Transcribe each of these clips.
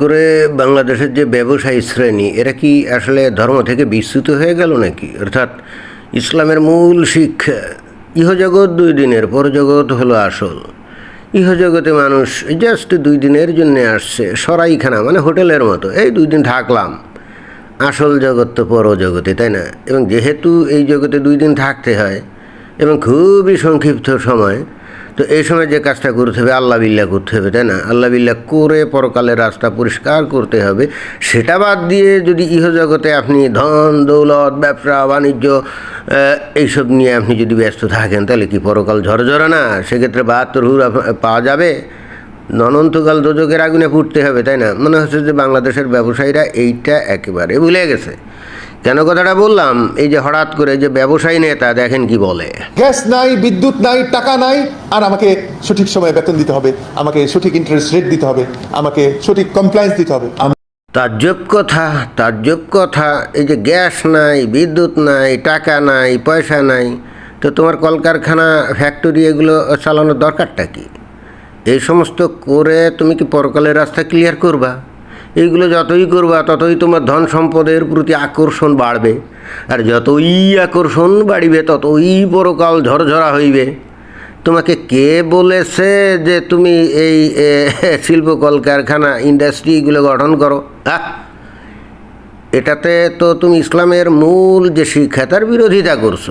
করে বাংলাদেশের যে ব্যবসায়ী শ্রেণি, এরা কি আসলে ধর্ম থেকে বিচ্যুত হয়ে গেল নাকি? অর্থাৎ ইসলামের মূল শিক্ষা ইহজগৎ দুই দিনের, পরজগৎ হলো আসল। ইহজগতে মানুষ জাস্ট দুই দিনের জন্য আসছে, সরাইখানা মানে হোটেলের মতো। এই দুই দিন থাকলাম। আসল জগৎ তো পরজগতে, তাই না? এবং যেহেতু এই জগতে দুই দিন থাকতে হয়, এবং খুবই সংক্ষিপ্ত সময় তো এই সময় যে কাজটা করতে হবে, আল্লাহ বিল্লাহ করতে হবে, তাই না? আল্লাহ বিল্লাহ করে পরকালের রাস্তা পরিষ্কার করতে হবে। সেটা বাদ দিয়ে যদি ইহজগতে আপনি ধন, দৌলত, ব্যবসা, বাণিজ্য এইসব নিয়ে আপনি যদি ব্যস্ত থাকেন, তাহলে কি পরকাল ঝরঝরে না? সেক্ষেত্রে বাহাত্তর হুর পাওয়া যাবে। অনন্তকাল দোজকের আগুনে পুড়তে হবে, তাই না? মনে হচ্ছে যে বাংলাদেশের ব্যবসায়ীরা এইটা একেবারে ভুলে গেছে। কেন কথাটা বললাম? এই যে হঠাৎ করে যে ব্যবসায়ী নেতা দেখেন কি বলে। গ্যাস নাই বিদ্যুৎ নাই টাকা নাই আর আমাকে সঠিক সময়ে বেতন দিতে হবে আমাকে সঠিক ইন্টারেস্ট রেট দিতে হবে আমাকে সঠিক কমপ্লায়েন্স দিতে হবে। তাজ্জব কথা তাজ্জব কথা এই যে গ্যাস নাই বিদ্যুৎ নাই টাকা নাই পয়সা নাই তো তোমার কলকারখানা ফ্যাক্টরি এগুলো চালানোর দরকারটা কি? এই সমস্ত করে তুমি কি পরকালের রাস্তা ক্লিয়ার করবা? এইগুলো যতই করবা, ততই তোমার ধন সম্পদের প্রতি আকর্ষণ বাড়বে। আর যতই আকর্ষণ বাড়িবে, ততই পরকাল ঝরঝরা হইবে। তোমাকে কে বলেছে যে তুমি এই শিল্প কলকারখানা ইন্ডাস্ট্রি এগুলো গঠন করো? এটাতে তো তুমি ইসলামের মূল যে শিক্ষা তার বিরোধিতা করছ।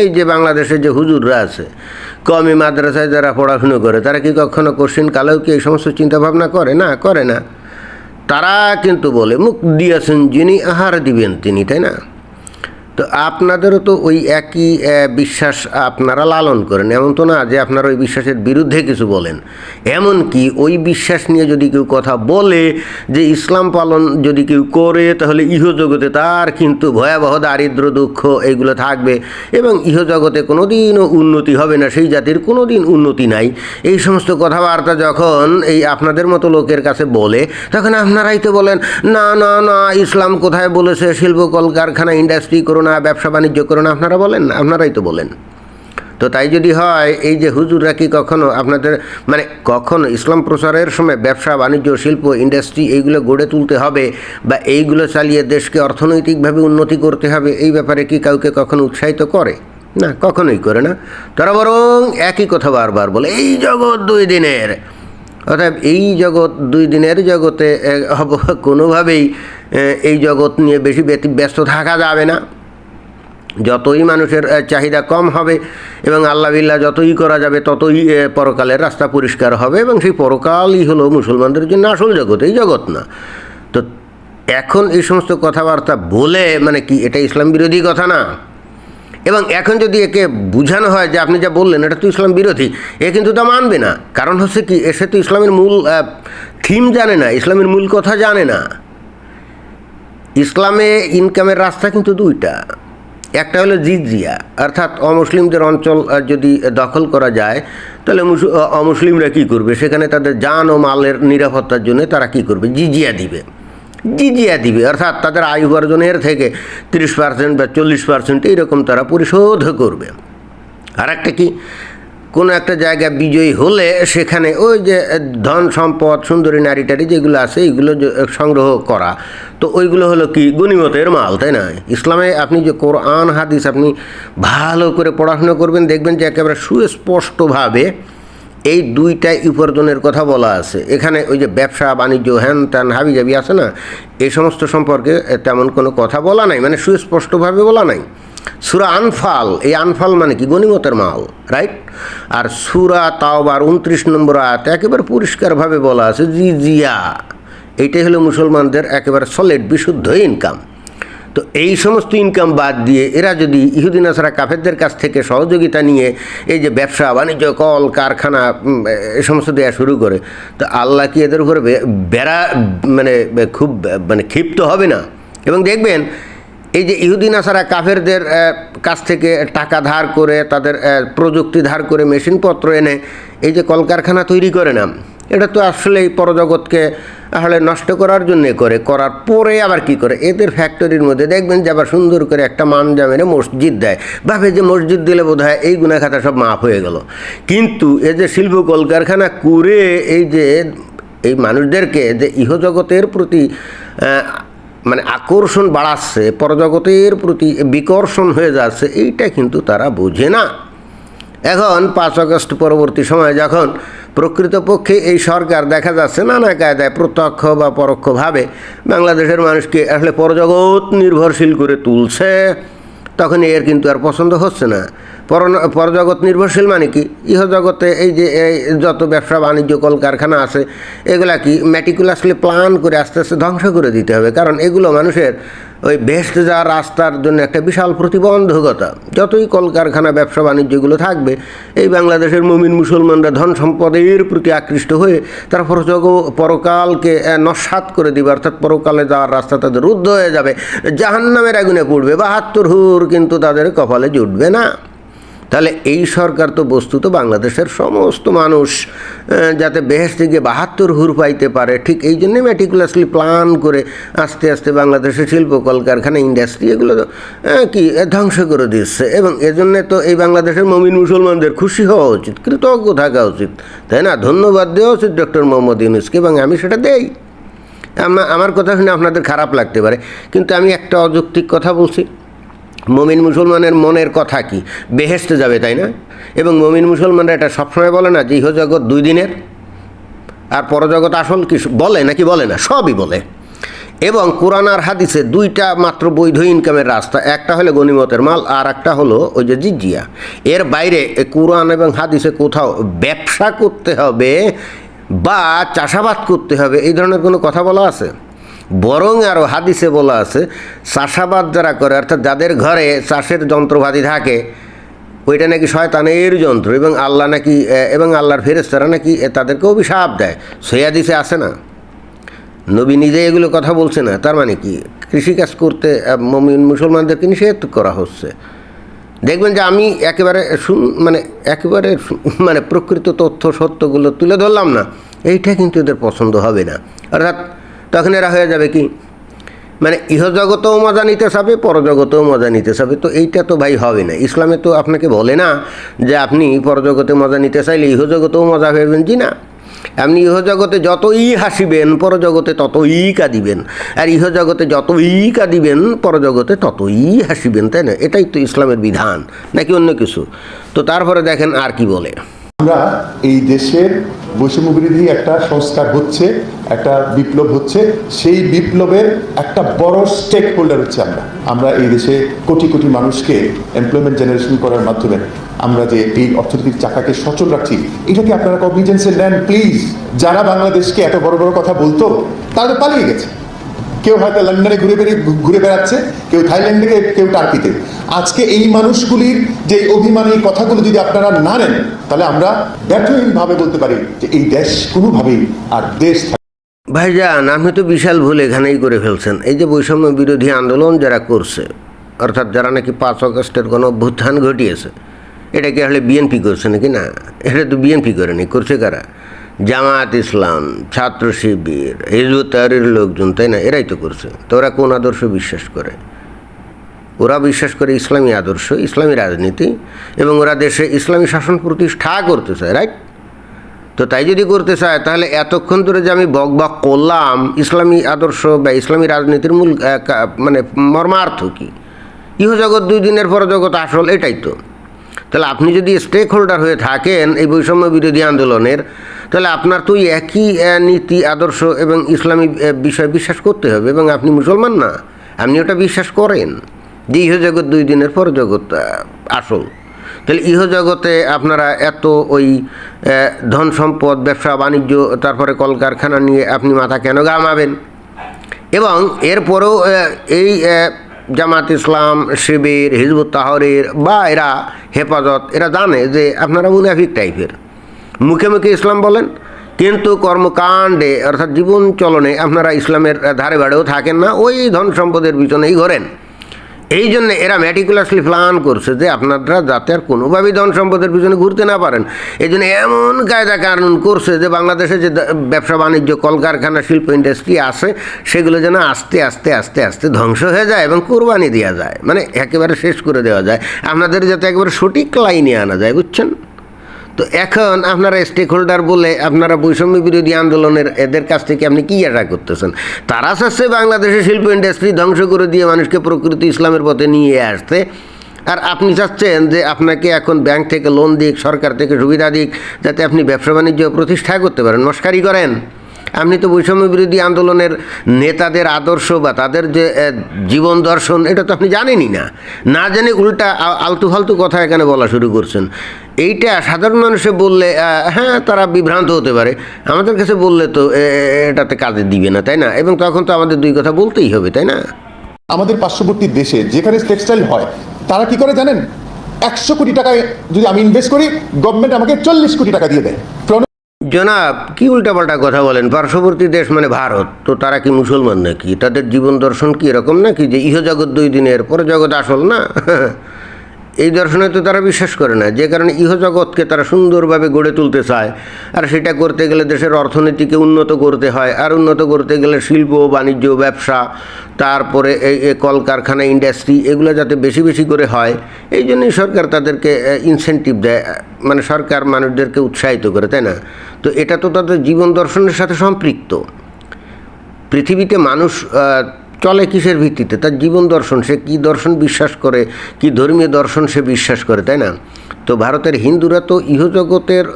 এই যে বাংলাদেশের যে হুজুররা আছে কমি মাদ্রাসায় যারা পড়াশুনো করে, তারা কি কখনো কোশ্চিন কালেও কি এই সমস্ত চিন্তাভাবনা করে? না করে না। তারা কিন্তু বলে মুখ দিয়েছেন যিনি আহার দিবেন তিনি তাই না? তো আপনাদেরও তো ওই একই বিশ্বাস আপনারা লালন করেন। এমন তো না যে আপনারা ওই বিশ্বাসের বিরুদ্ধে কিছু বলেন। এমন কি ওই বিশ্বাস নিয়ে যদি কেউ কথা বলে যে ইসলাম পালন যদি কেউ করে, তাহলে ইহজগতে তার কিন্তু ভয়াবহ দারিদ্র দুঃখ এইগুলো থাকবে এবং ইহজগতে কোনো দিনও উন্নতি হবে না, সেই জাতির কোনো দিন উন্নতি নাই। এই সমস্ত কথাবার্তা যখন এই আপনাদের মতো লোকের কাছে বলে, তখন আপনারাই তো বলেন, না না না, ইসলাম কোথায় বলেছে? শিল্প কলকারখানা ইন্ডাস্ট্রি করো না ব্যবসা বাণিজ্য করো না আপনারা বলেন না? আপনারাই তো বলেন। তো তাই যদি হয়, এই যে হুজুররা কি কখনো আপনাদের মানে কখনো ইসলাম প্রচারের সময় ব্যবসা, বাণিজ্য, শিল্প ইন্ডাস্ট্রি এইগুলো গড়ে তুলতে হবে বা এইগুলো চালিয়ে দেশকে অর্থনৈতিকভাবে উন্নতি করতে হবে, এই ব্যাপারে কি কাউকে কখনো উৎসাহিত করে? না, কখনোই করে না। তারা বরং একই কথা বারবার বলে, এই জগৎ দুই দিনের। অর্থাৎ এই জগৎ দুই দিনের জগতে কোনোভাবেই এই জগৎ নিয়ে বেশি ব্যস্ত থাকা যাবে না। যতই মানুষের চাহিদা কম হবে এবং আল্লাহ বিল্লাহ যতই করা যাবে, ততই পরকালের রাস্তা পরিষ্কার হবে এবং সেই পরকালই হলো মুসলমানদের জন্য আসল জগৎ, এই জগৎ না। তো এখন এই সমস্ত কথাবার্তা বলে মানে কি, এটা ইসলাম বিরোধী কথা না? এবং এখন যদি একে বোঝানো হয় যে আপনি যা বললেন, এটা তো ইসলাম বিরোধী, এ কিন্তু তা মানবে না। কারণ হচ্ছে কি এসে তো ইসলামের মূল থিম জানে না, ইসলামের মূল কথা জানে না। ইসলামে ইনকামের রাস্তা কিন্তু দুইটা। একটা হলো জিজিয়া, অর্থাৎ অমুসলিমদের অঞ্চল যদি দখল করা যায়, তাহলে মুস- অমুসলিমরা কী করবে? সেখানে তাদের যান ও মালের নিরাপত্তার জন্য তারা কী করবে? জিজিয়া দিবে। জিজিয়া দিবে, অর্থাৎ তাদের আয় উপার্জনের থেকে তিরিশ পার্সেন্ট বা চল্লিশ পার্সেন্ট এইরকম তারা পরিশোধ করবে। আর একটা কি? কোনো একটা জায়গায় বিজয়ী হলে সেখানে ওই যে ধন সম্পদ, সুন্দরী নারী টারি যেগুলো আছে এইগুলো যে- সংগ্রহ করা তো ওইগুলো হলো কি? গণিমতের মাল, তাই না? ইসলামে আপনি যে কোরআন, হাদিস আপনি ভালো করে পড়াশোনা করবেন, দেখবেন যে একেবারে সুস্পষ্টভাবে এই দুইটাই উপার্জনের কথা বলা আছে। এখানে ওই যে ব্যবসা, বাণিজ্য, হ্যান ত্যান হাবি জাবি আছে না? এই সমস্ত সম্পর্কে তেমন কোনো কথা বলা নাই মানে সুস্পষ্টভাবে বলা নাই। সুরা আনফাল, এই আনফাল মানে কি? গণিমতের মাল, রাইট? আর সুরা তাওবার, উনত্রিশ নম্বর আয়াতে একেবারে পরিষ্কারভাবে বলা আছে জি জিয়া এইটাই হলো মুসলমানদের একেবারে সলিড বিশুদ্ধ ইনকাম তো এই সমস্ত ইনকাম বাদ দিয়ে এরা যদি ইহুদিন আসারা কাফেরদের কাছ থেকে সহযোগিতা নিয়ে এই যে ব্যবসা, বাণিজ্য, কল, কারখানা এ সমস্ত দেওয়া শুরু করে, তো আল্লাহ কি এদের উপরে বেড়া মানে খুব মানে ক্ষিপ্ত হবে না? এবং দেখবেন, এই যে ইহুদিন আসারা কাফেরদের কাছ থেকে টাকা ধার করে, তাদের প্রযুক্তি ধার করে মেশিনপত্র এনে, এই যে কলকারখানা তৈরি করে না, এটা তো আসলে এই পরজগৎকে আসলে নষ্ট করার জন্য করে, করার পরে আবার কি করে? এদের ফ্যাক্টরির মধ্যে দেখবেন যে আবার সুন্দর করে একটা মানজা মেরে মসজিদ দেয়। ভাবে যে মসজিদ দিলে বোধ হয় এই গুণাখাতা সব মাফ হয়ে গেল। কিন্তু এই যে শিল্প কলকারখানা করে এই যে, এই মানুষদেরকে যে ইহজগতের প্রতি মানে আকর্ষণ বাড়াচ্ছে, পরজগতের প্রতি বিকর্ষণ হয়ে যাচ্ছে, এইটা কিন্তু তারা বোঝে না। এখন পাঁচ আগস্ট পরবর্তী সময় যখন প্রকৃতপক্ষে এই সরকার দেখা যাচ্ছে নানা কায়দায় প্রত্যক্ষ বা পরোক্ষভাবে বাংলাদেশের মানুষকে আসলে পরজগৎ নির্ভরশীল করে তুলছে তখন এর কিন্তু আর পছন্দ হচ্ছে না। পর পরজগৎ নির্ভরশীল মানে কি? ইহজগতে এই যে, এই যত ব্যবসা, বাণিজ্য, কলকারখানা আছে, এগুলা কি ম্যাটিকুলাসলি প্ল্যান করে আস্তে আস্তে ধ্বংস করে দিতে হবে। কারণ এগুলো মানুষের ওই ভেস্ট যাওয়ার রাস্তার জন্য একটা বিশাল প্রতিবন্ধকতা। যতই কলকারখানা, ব্যবসা বাণিজ্যগুলো থাকবে, এই বাংলাদেশের মমিন মুসলমানরা ধন সম্পদের প্রতি আকৃষ্ট হয়ে তারা পরজগ পরকালকে নস্বাত করে দিবে, অর্থাৎ পরকালে যাওয়ার রাস্তা তাদের রুদ্ধ হয়ে যাবে। জাহান্নামের আগুনে পড়বে, বাহাত্তর হুর কিন্তু তাদের কপালে জুটবে না। তাহলে এই সরকার তো বস্তুত বাংলাদেশের সমস্ত মানুষ যাতে বেহেস থেকে বাহাত্তর হুর পাইতে পারে। ঠিক এই জন্যে ম্যাটিকুলাসলি প্ল্যান করে আস্তে আস্তে বাংলাদেশের শিল্প কলকারখানা ইন্ডাস্ট্রি এগুলো তো, কি ধ্বংস করে দিচ্ছে। এবং এজন্যে তো এই বাংলাদেশের মমিন মুসলমানদের খুশি হওয়া উচিত কৃতজ্ঞ থাকা উচিত। তাই না? ধন্যবাদ দেওয়া উচিত ডক্টর মোহাম্মদ ইউনুসকে এবং আমি সেটা দেই। আমা- আমার কথা শুনে আপনাদের খারাপ লাগতে পারে। কিন্তু আমি একটা অযৌক্তিক কথা বলছি। মমিন মুসলমানের মনের কথা কি? বেহেস্তে যাবে, তাই না? এবং মমিন মুসলমানরা এটা সবসময় বলে না যে ইহজগৎ দুই দিনের, আর পরজগৎ আসল কি বলে নাকি বলে না? সবই বলে। এবং কোরআন আর হাদিসে দুইটা মাত্র বৈধ ইনকামের রাস্তা, একটা হলো গনিমতের মাল, আর একটা হলো ওই যে জিজিয়া। এর বাইরে কোরআন এবং হাদিসে কোথাও ব্যবসা করতে হবে বা চাষাবাদ করতে হবে, এই ধরনের কোনো কথা বলা আছে? বরং আরও হাদিসে বলা আছে, চাষাবাদ যারা করে, অর্থাৎ যাদের ঘরে চাষের যন্ত্রপাতি থাকে, ওইটা নাকি শয়তানের যন্ত্র এবং আল্লাহ নাকি এবং আল্লাহর ফেরেস্তারা নাকি তাদেরকে অভিশাপ দেয়। সৈয়াদিসে আসে না? নবী নিজে এগুলো কথা বলছে না, তার মানে কি? কৃষিকাজ করতে মুসলমানদেরকে নিষেধ করা হচ্ছে। দেখবেন যে আমি একেবারে মানে একেবারে মানে প্রকৃত তথ্য সত্যগুলো তুলে ধরলাম না, এইটা কিন্তু এদের পছন্দ হবে না। অর্থাৎ তখন এরা হয়ে যাবে কি? মানে ইহজগতেও মজা নিতে চাবে, পরজগতেও মজা নিতে চাবে। তো এইটা তো ভাই হবে না। ইসলামে তো আপনাকে বলে না যে আপনি পরজগতে মজা নিতে চাইলে ইহজগতেও মজা পাবেন জি না? আপনি ইহজগতে যতই হাসিবেন, পরজগতে ততই কাঁদিবেন। আর ইহজগতে যতই কাঁদিবেন, পরজগতে ততই হাসিবেন, তাই না? এটাই তো ইসলামের বিধান, নাকি অন্য কিছু? তো তারপরে দেখেন আর কি বলে। আমরা এই দেশের বৈষম্য বিরোধী একটা সংস্কার হচ্ছে। একটা বিপ্লব হচ্ছে, সেই বিপ্লবের একটা বড় স্টেক হোল্ডার হচ্ছে আমরা। আমরা এই দেশে কোটি কোটি মানুষকে এমপ্লয়মেন্ট জেনারেশন করার মাধ্যমে আমরা যে এই অর্থনৈতিক চাকাকে সচল রাখছি, এটাকে আপনারা কগনিজেন্সে নেন প্লিজ যারা বাংলাদেশকে এত বড় বড় কথা বলতো, তারা পালিয়ে গেছে। কেউ হয়তো লন্ডনে ঘুরে বেরিয়ে ঘুরে বেড়াচ্ছে, কেউ থাইল্যান্ডে কেউ টার্কিতে। আজকে এই মানুষগুলির যে অভিমান কথাগুলো যদি আপনারা না নেন, তাহলে আমরা ব্যর্থহীনভাবে বলতে পারি যে এই দেশ কোনোভাবেই আর দেশ ভাইজান, আপনি তো বিশাল ভুল এখানেই করে ফেলছেন। এই যে বৈষম্য বিরোধী আন্দোলন যারা করছে, অর্থাৎ যারা নাকি পাঁচ আগস্টের কোনো অভ্যুত্থান ঘটিয়েছে, এটা কি আসলে বিএনপি করছে নাকি না? এটা তো বিএনপি করেনি করছে কারা? জামায়াত ইসলাম, ছাত্র শিবির, হিজবুত তাহরির লোকজন, তাই না? এরাই তো করছে। তো ওরা কোন আদর্শ বিশ্বাস করে? ওরা বিশ্বাস করে ইসলামী আদর্শ, ইসলামী রাজনীতি, এবং ওরা দেশে ইসলামী শাসন প্রতিষ্ঠা করতে চায়, রাইট? তো তাই যদি করতে চায়, তাহলে এতক্ষণ ধরে যে আমি বক বক করলাম, ইসলামী আদর্শ বা ইসলামী রাজনীতির মূল মানে মর্মার্থ কী? ইহজগৎ দুই দিনের পর জগৎ আসল এটাই তো। তাহলে আপনি যদি স্টেক হোল্ডার হয়ে থাকেন এই বৈষম্য বিরোধী আন্দোলনের, তাহলে আপনার তো একই নীতি, আদর্শ এবং ইসলামী বিষয় বিশ্বাস করতে হবে এবং আপনি মুসলমান না। আপনি ওটা বিশ্বাস করেন যে ইহজগৎ দুই দিনের পর জগৎ আসল। তাহলে ইহজগতে আপনারা এত ওই ধন সম্পদ, ব্যবসা, বাণিজ্য, তারপরে কলকারখানা নিয়ে আপনি মাথা কেন গামাবেন এবং এরপরেও এই জামাত ইসলাম, শিবির, হিজবুত তাহরির বা এরা হেফাজত, এরা জানে যে আপনারা মুনাফিক টাইপের। মুখে মুখে ইসলাম বলেন, কিন্তু কর্মকাণ্ডে, অর্থাৎ জীবন চলনে আপনারা ইসলামের ধারে বাড়েও থাকেন না, ওই ধন সম্পদের পিছনেই ঘোরেন। এই জন্য এরা ম্যাটিকুলাসলি প্ল্যান করছে যে আপনারা যাতে আর কোনোভাবেই ধন সম্পদের পিছনে ঘুরতে না পারেন। এই জন্য এমন কায়দা কানুন করছে যে বাংলাদেশে যে ব্যবসা বাণিজ্য, কলকারখানা, শিল্প ইন্ডাস্ট্রি আছে, সেগুলো যেন আস্তে আস্তে আস্তে আস্তে ধ্বংস হয়ে যায় এবং কোরবানি দেওয়া যায়। মানে একেবারে শেষ করে দেওয়া যায়। আপনাদের যাতে একেবারে সঠিক লাইনে আনা যায়, বুঝছেন? তো এখন আপনারা স্টেক হোল্ডার বলে আপনারা বৈষম্য বিরোধী আন্দোলনের এদের কাছ থেকে আপনি কী আশা করতেছেন? তারা চাচ্ছে বাংলাদেশের শিল্প ইন্ডাস্ট্রি ধ্বংস করে দিয়ে মানুষকে প্রকৃতি ইসলামের পথে নিয়ে আসতে। আর আপনি চাচ্ছেন যে আপনাকে এখন ব্যাংক থেকে লোন দিক, সরকার থেকে সুবিধা দিক, যাতে আপনি ব্যবসা বাণিজ্য প্রতিষ্ঠা করতে পারেন। নস্কারি করেন। আপনি তো বৈষম্য বিরোধী আন্দোলনের নেতাদের আদর্শ বা তাদের যে জীবন দর্শন, এটা তো আপনি জানেনই না। না জেনে উল্টা আলতু ফালতু কথা এখানে বলা শুরু করছেন। এইটা সাধারণ মানুষে বললে হ্যাঁ তারা বিভ্রান্ত হতে পারে। আমাদের কাছে বললে তো এটাতে কাজে দিবে না, তাই না? এবং তখন তো আমাদের দুই কথা বলতেই হবে, তাই না? আমাদের পার্শ্ববর্তী দেশে যেখানে টেক্সটাইল হয়, তারা কি করে জানেন? একশো কোটি টাকায় যদি আমি ইনভেস্ট করি গভর্নমেন্ট আমাকে চল্লিশ কোটি টাকা দিয়ে দেয়। জনাব, কি উল্টাপাল্টা কথা বলেন? পার্শ্ববর্তী দেশ মানে ভারত, তো তারা কি মুসলমান নাকি? তাদের জীবন দর্শন কি এরকম নাকি যে ইহ জগৎ দুই দিনের? পর জগৎ আসল না? এই দর্শনে তো তারা বিশ্বাস করে না। যে কারণে ইহ জগৎকে তারা সুন্দরভাবে গড়ে তুলতে চায়। আর সেটা করতে গেলে দেশের অর্থনীতিকে উন্নত করতে হয়। আর উন্নত করতে গেলে শিল্প, বাণিজ্য, ব্যবসা, তারপরে এই কলকারখানা ইন্ডাস্ট্রি এগুলো যাতে বেশি বেশি করে হয়, এই জন্যই সরকার তাদেরকে ইনসেন্টিভ দেয়। মানে সরকার মানুষদেরকে উৎসাহিত করে, তাই না? তো এটা তো তাদের জীবন দর্শনের সাথে সম্পৃক্ত। পৃথিবীতে মানুষ চলে কিসের ভিত্তিতে? তার জীবন দর্শন, সে কী দর্শন বিশ্বাস করে? কি ধর্মীয় দর্শন সে বিশ্বাস করে, তাই না? তো ভারতের হিন্দুরা তো ইহজগতের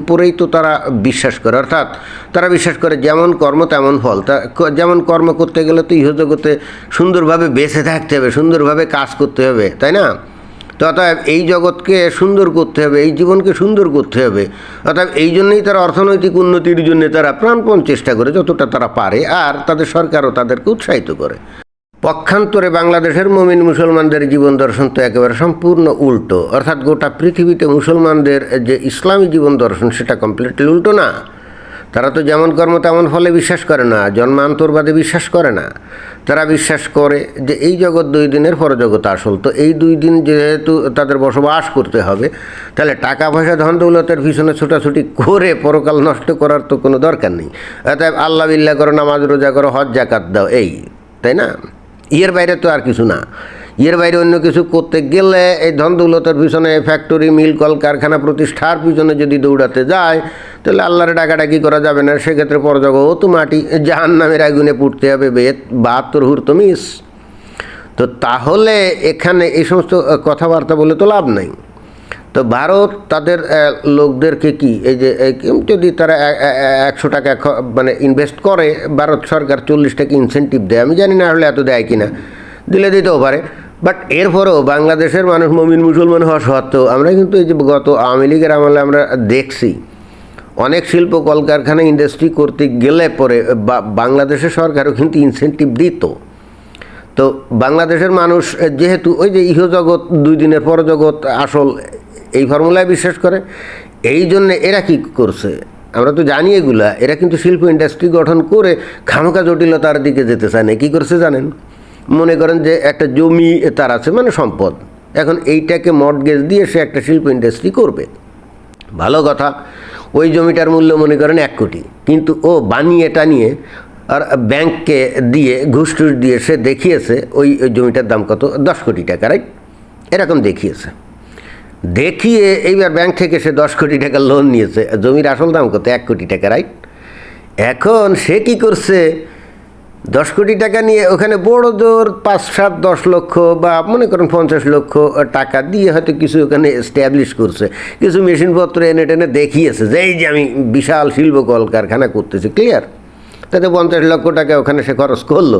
উপরেই তো তারা বিশ্বাস করে। অর্থাৎ তারা বিশ্বাস করে যেমন কর্ম তেমন ফল। তা যেমন কর্ম করতে গেলে তো ইহজগতে সুন্দরভাবে বেঁচে থাকতে হবে, সুন্দরভাবে কাজ করতে হবে, তাই না? অতএব এই জগৎকে সুন্দর করতে হবে, এই জীবনকে সুন্দর করতে হবে। অতএব এই জন্যই তারা অর্থনৈতিক উন্নতির জন্য তারা প্রাণপণ চেষ্টা করে, যতটা তারা পারে, আর তাদের সরকারও তাদেরকে উৎসাহিত করে। পক্ষান্তরে বাংলাদেশের মমিন মুসলমানদের জীবন দর্শন তো একেবারে সম্পূর্ণ উল্টো। অর্থাৎ গোটা পৃথিবীতে মুসলমানদের যে ইসলামী জীবন দর্শন, সেটা কমপ্লিটলি উল্টো না। তারা তো যেমন কর্ম তেমন ফলে বিশ্বাস করে না, জন্মান্তরবাদে বিশ্বাস করে না। তারা বিশ্বাস করে যে এই জগৎ দুই দিনের পরজগৎ আসল। তো এই দুই দিন যেহেতু তাদের বসবাস করতে হবে, তাহলে টাকা পয়সা ধন দৌলতের পিছনে ছোটাছুটি করে পরকাল নষ্ট করার তো কোনো দরকার নেই। অতএব আল্লাহ বিল্লাহ করো, নামাজ রোজা করো, হজ জাকাত দাও, এই, তাই না? ইয়ের বাইরে তো আর কিছু না। ইয়ের বাইরে অন্য কিছু করতে গেলে এই ধন দৌলতের পিছনে ফ্যাক্টরি মিল কল কারখানা প্রতিষ্ঠার পিছনে যদি দৌড়াতে যায় তাহলে আল্লাহর ডাকাডাকি করা যাবে না। সেক্ষেত্রে পরজগৎ মাটি জাহান নামের আগুনে পুড়তে হবে বেত বাহাত্তর হুর মিস। তো তাহলে এখানে এই সমস্ত কথাবার্তা বলে তো লাভ নাই। তো ভারত তাদের লোকদেরকে কি, এই যে যদি তারা একশো টাকা মানে ইনভেস্ট করে, ভারত সরকার চল্লিশ টাকা ইনসেন্টিভ দেয়। আমি জানি না হলে এত দেয় কিনা। দিলে দিতেও পারে। বাট এরপরেও বাংলাদেশের মানুষ মমিন মুসলমান হওয়া সত্ত্বেও, আমরা কিন্তু এই যে গত আওয়ামী লীগের আমলে আমরা দেখছি অনেক শিল্প কলকারখানা ইন্ডাস্ট্রি করতে গেলে পরে বাংলাদেশের সরকারও কিন্তু ইনসেন্টিভ দিত। তো বাংলাদেশের মানুষ, যেহেতু ওই যে ইহজগৎ, দুই দিনের পরজগৎ আসল এই ফর্মুলায় বিশ্বাস করে, এই জন্য এরা কি করছে? আমরা তো জানি এগুলা, এরা কিন্তু শিল্প ইন্ডাস্ট্রি গঠন করে খামোকা জটিলতার দিকে যেতে চায় না। কী করছে জানেন? মনে করেন যে একটা জমি তার আছে মানে সম্পদ। এখন এইটাকে মর্টগেজ দিয়ে সে একটা শিল্প ইন্ডাস্ট্রি করবে। ভালো কথা। ওই জমিটার মূল্য মনে করেন এক কোটি। কিন্তু ও বানিয়ে টানিয়ে আর ব্যাংককে দিয়ে ঘুষ টুস দিয়ে সে দেখিয়েছে, ওই ওই জমিটার দাম কত? দশ কোটি টাকা রাইট এরকম দেখিয়েছে। দেখিয়ে এইবার ব্যাংক থেকে সে দশ কোটি টাকা লোন নিয়েছে। জমির আসল দাম কত? এক কোটি টাকা রাইট এখন সে কী করছে? দশ কোটি টাকা নিয়ে ওখানে বড় জোর পাঁচ, সাত, দশ লক্ষ বা মনে করেন পঞ্চাশ লক্ষ টাকা দিয়ে হয়তো কিছু ওখানে এস্টাবলিশ করছে। কিছু মেশিনপত্র এনে টেনে দেখিয়েছে যে এই যে আমি বিশাল শিল্প কলকারখানা করতেছি ক্লিয়ার তাতে পঞ্চাশ লক্ষ টাকা ওখানে সে খরচ করল।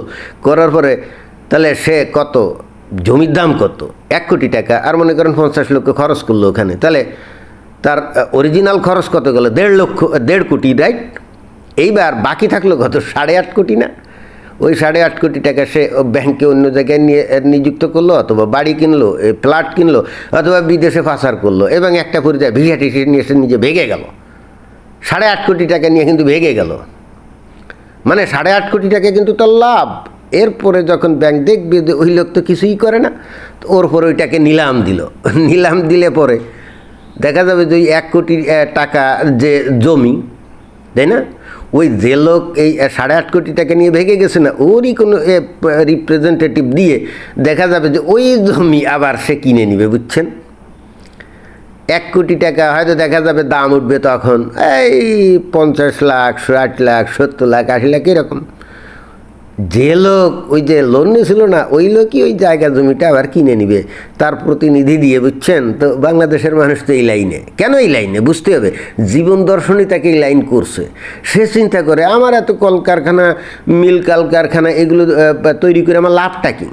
করার পরে তাহলে সে কত? জমির দাম কত? এক কোটি টাকা আর মনে করেন পঞ্চাশ লক্ষ খরচ করল ওখানে। তাহলে তার অরিজিনাল খরচ কত গেলো? দেড় লক্ষ, দেড় কোটি রাইট এইবার বাকি থাকল কত? সাড়ে আট কোটি না? ওই সাড়ে আট কোটি টাকা সে ব্যাংকে অন্য জায়গায় নিয়ে নিযুক্ত করল, অথবা বাড়ি কিনলো ফ্ল্যাট কিনলো, অথবা বিদেশে পাচার করল, এবং একটা পর্যায়ে ভিসা টিসি নিয়ে সে নিজে ভেগে গেল। সাড়ে আট কোটি টাকা নিয়ে কিন্তু ভেগে গেল। মানে সাড়ে আট কোটি টাকা কিন্তু তার লাভ। এরপরে যখন ব্যাংক দেখবে যে ওই লোক তো কিছুই করে না, তো ওর পরে ওইটাকে নিলাম দিল। নিলাম দিলে পরে দেখা যাবে যে ওই এক কোটি টাকা যে জমি, তাই না? ওই যে লোক এই সাড়ে আট কোটি টাকা নিয়ে ভেঙে গেছে না, ওরই কোনো রিপ্রেজেন্টেটিভ দিয়ে দেখা যাবে যে ওই জমি আবার সে কিনে নিবে, বুঝছেন? এক কোটি টাকা, হয়তো দেখা যাবে দাম উঠবে তখন, এই পঞ্চাশ লাখ, ষাট লাখ, সত্তর লাখ, আশি লাখ, এরকম। যে লোক, ওই যে লোন নিয়েছিল না, ওই লোকই ওই জায়গা জমিটা আবার কিনে নিবে। তার প্রতিনিধি দিয়ে, বুঝছেন? তো বাংলাদেশের মানুষ তো এই লাইনে। কেন এই লাইনে? বুঝতে হবে। জীবন দর্শনই তাকে এই লাইন করছে। সে চিন্তা করে, আমার এত কলকারখানা, মিল কলকারখানা এগুলো তৈরি করে আমার লাভটা কী?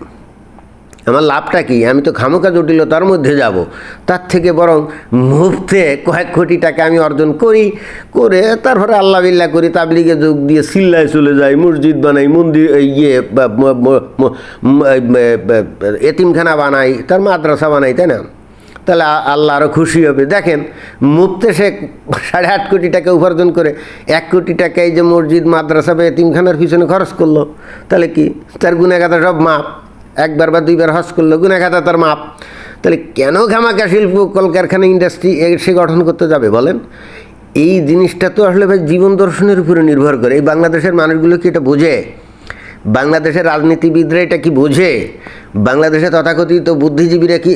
আমার লাভটা কি? আমি তো খামোকা জটিলতার মধ্যে যাব। তার থেকে বরং মুহূর্তে কয়েক কোটি টাকা আমি অর্জন করি, করে তারপরে আল্লাহ বিল্লাহ করি, তাবলিগে যোগ দিয়ে সিল্লায় চলে যাই, মসজিদ বানাই, মন্দির ইয়ে এতিমখানা বানাই, তার মাদ্রাসা বানাই, তাই না? তাহলে আল্লাহ আরও খুশি হবে। দেখেন মুক্তে সে সাড়ে আট কোটি টাকা উপার্জন করে, এক কোটি টাকা এই যে মসজিদ, মাদ্রাসা বা এতিমখানার পিছনে খরচ করল, তাহলে কি? তার গুণাগাতা সব মাপ একবার বা দুইবার হজ করল গুণাগাতা তার মাপ। তাহলে কেন ঘামাকা শিল্প, কলকারখানা ইন্ডাস্ট্রি সে গঠন করতে যাবে বলেন? এই জিনিসটা তো আসলে ভাই জীবন দর্শনের উপরে নির্ভর করে। এই বাংলাদেশের মানুষগুলো কি এটা বোঝে? বাংলাদেশের রাজনীতিবিদরা এটা কি বোঝে? বাংলাদেশে তথাকথিত বুদ্ধিজীবীরা কি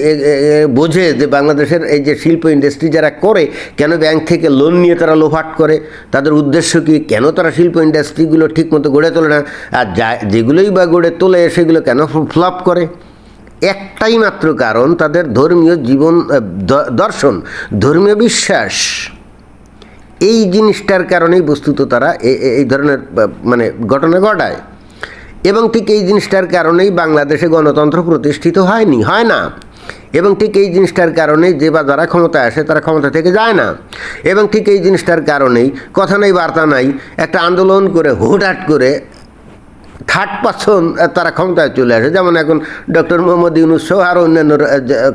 বোঝে যে বাংলাদেশের এই যে শিল্প ইন্ডাস্ট্রি যারা করে, কেন ব্যাংক থেকে লোন নিয়ে তারা লোভাট করে? তাদের উদ্দেশ্য কি? কেন তারা শিল্প ইন্ডাস্ট্রিগুলো ঠিকমতো গড়ে তোলে না? আর যা, যেগুলোই বা গড়ে তোলে, সেগুলো কেন ফ্লপ করে? একটাই মাত্র কারণ তাদের ধর্মীয় জীবন দর্শন, ধর্মীয় বিশ্বাস। এই জিনিসটার কারণেই বস্তুত তারা এই ধরনের মানে ঘটনা ঘটায়। এবং ঠিক এই জিনিসটার কারণেই বাংলাদেশে গণতন্ত্র প্রতিষ্ঠিত হয়নি, হয় না? এবং ঠিক এই জিনিসটার কারণেই যে বা যারা ক্ষমতায় আসে তারা ক্ষমতা থেকে যায় না। এবং ঠিক এই জিনিসটার কারণেই কথা নেই, বার্তা নাই, একটা আন্দোলন করে, হুটহাট করে থার্ড পার্সন তারা ক্ষমতায় চলে আসে। যেমন এখন ডক্টর মোহাম্মদ ইউনুস সহ আরও অন্যান্য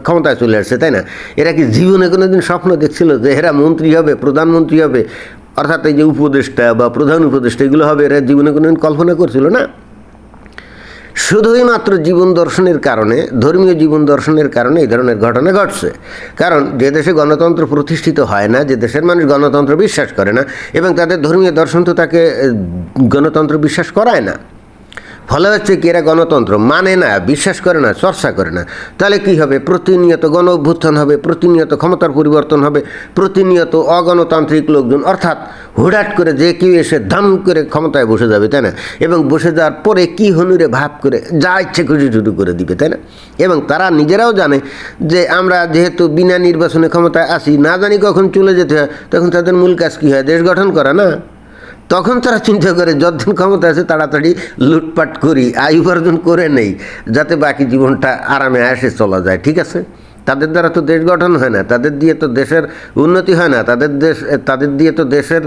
ক্ষমতায় চলে আসছে, তাই না? এরা কি জীবনে কোনো দিন স্বপ্ন দেখছিল যে এরা মন্ত্রী হবে, প্রধানমন্ত্রী হবে? অর্থাৎ এই যে উপদেষ্টা বা প্রধান উপদেষ্টা, এগুলো হবে, এরা জীবনে কোনো দিন কল্পনা করছিল না? শুধুই মাত্র জীবন দর্শনের কারণে, ধর্মীয় জীবন দর্শনের কারণে এই ধরনের ঘটনা ঘটছে। কারণ যে দেশে গণতন্ত্র প্রতিষ্ঠিত হয় না, যে দেশের মানুষ গণতন্ত্র বিশ্বাস করে না, এবং তাদের ধর্মীয় দর্শন তো তাকে গণতন্ত্র বিশ্বাস করায় না। ফলে হচ্ছে কি এরা গণতন্ত্র মানে না, বিশ্বাস করে না, চর্চা করে না। তাহলে কি হবে? প্রতিনিয়ত গণ অভ্যুত্থান হবে, প্রতিনিয়ত ক্ষমতার পরিবর্তন হবে, প্রতিনিয়ত অগণতান্ত্রিক লোকজন, অর্থাৎ হুড়াট করে যে কেউ এসে দাম করে ক্ষমতায় বসে যাবে, তাই না? এবং বসে যাওয়ার পরে কি হনুরে ভাব করে, যা ইচ্ছে খুশি শুরু করে দিবে, তাই না? এবং তারা নিজেরাও জানে যে আমরা যেহেতু বিনা নির্বাচনে ক্ষমতায় আসি না জানি কখন চলে যেতে হয়, তখন তাদের মূল কাজ কী হয়? দেশ গঠন করা, না? তখন তারা চিন্তা করে, যতদিন ক্ষমতা আছে তাড়াতাড়ি লুটপাট করি, আয় উপার্জন করে নেই, যাতে বাকি জীবনটা আরামে আসে, চলা যায়, ঠিক আছে? তাদের দ্বারা তো দেশ গঠন হয় না, তাদের দিয়ে তো দেশের উন্নতি হয় না, তাদের দেশ, তাদের দিয়ে তো দেশের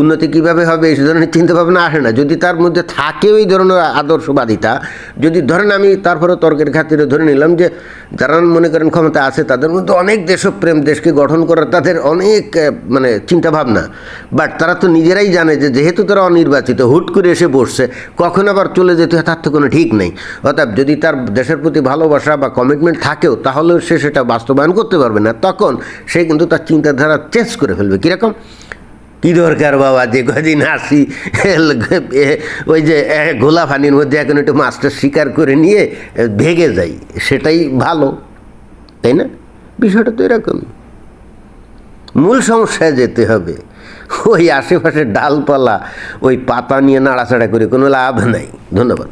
উন্নতি কীভাবে হবে এই ধরনের চিন্তাভাবনা আসে না। যদি তার মধ্যে থাকে ওই ধরনের আদর্শবাদিতা, যদি ধরেন আমি তারপরে তর্কের খাতিরে ধরে নিলাম যে যারা মনে করেন ক্ষমতা আছে, তাদের মধ্যে অনেক দেশপ্রেম দেশকে গঠন করার তাদের অনেক মানে চিন্তাভাবনা। বাট তারা তো নিজেরাই জানে যে যেহেতু তারা অনির্বাচিত, হুট করে এসে বসছে, কখন আবার চলে যেতে হয় তার তো কোনো ঠিক নেই। অর্থাৎ যদি তার দেশের প্রতি ভালোবাসা বা কমিটমেন্ট থাকেও, তাহলেও সে সেটা বাস্তবায়ন করতে পারবে না তখন সে কিন্তু তার চিন্তাধারা চেঞ্জ করে ফেলবে। কীরকম? কি দরকার বাবা যে কদিন আসি? ওই যে এ, গোলা পানির মধ্যে এখন একটু মাছটা শিকার করে নিয়ে ভেগে যাই। সেটাই ভালো তাই না? বিষয়টা তো এরকমই। মূল সমস্যায় যেতে হবে ওই আশেপাশে ডালপালা ওই পাতা নিয়ে নাড়াচাড়া করে কোনো লাভ নাই। ধন্যবাদ।